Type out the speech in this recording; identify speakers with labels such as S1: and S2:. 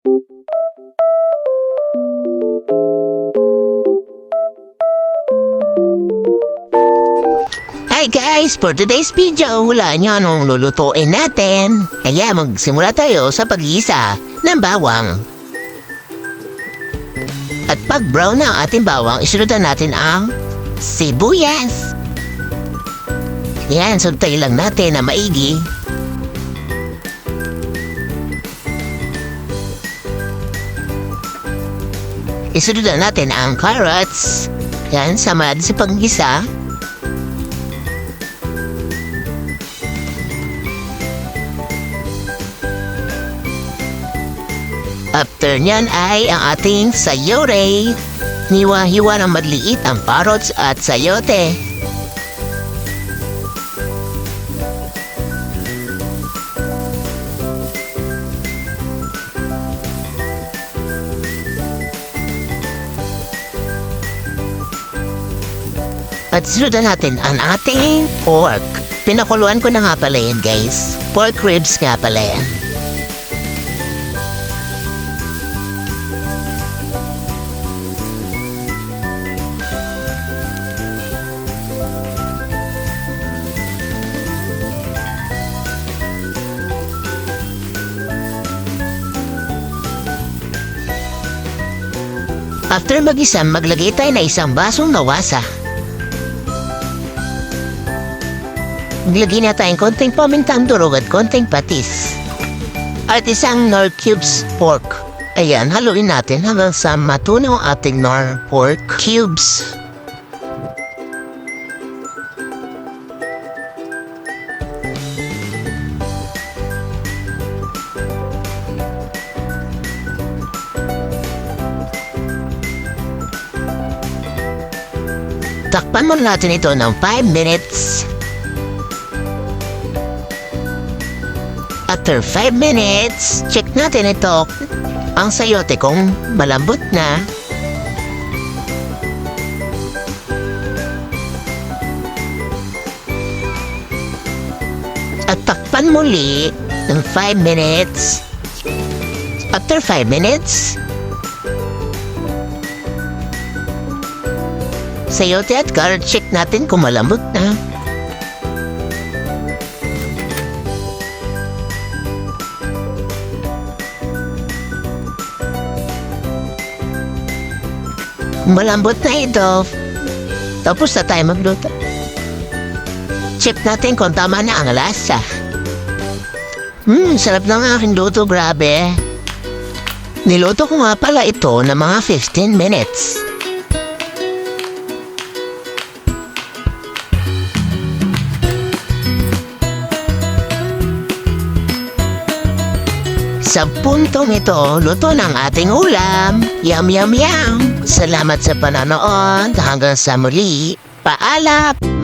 S1: Hi guys! For today's video, hulaan nyo anong lulutuin natin. Kaya magsimula tayo sa pag-iisa ng bawang. At pag brown na ang ating bawang, isunod na natin ang sibuyas. Yan, suntay lang natin na maigi. Isunod na natin ang carrots. Yan, sama natin sa pag-isa. After nyan ay ang ating sayote. Niwa-hiwa ng madliit ang carrots at sayote. At sundan natin ang ating pork. Pinakuluan ko na nga pala yan, guys. Pork ribs nga pala yan. After mag-isa, maglagay tayo na isang basong nawasa. Maglagay na tayong konting pamintang durog at konting patis. At isang nor cubes pork. Ayan, haluin natin hanggang sa matunaw ating nor pork cubes. Takpan muna natin ito ng 5 minutes. After 5 minutes, check natin ito. Ang sayote kong malambot na. At takpan muli ng 5 minutes. After 5 minutes, sayote at carrot check natin kung malambot na. Malambot na ito. Tapos na tayo magluto. Check natin kung tama na ang lasa. Hmm, sarap ng aking luto, grabe. Niluto ko nga pala ito ng mga 15 minutes. Sa puntong ito, luto ng ating ulam. Yum, yum, yum. Salamat sa panonood. Hanggang sa muli. Paalam!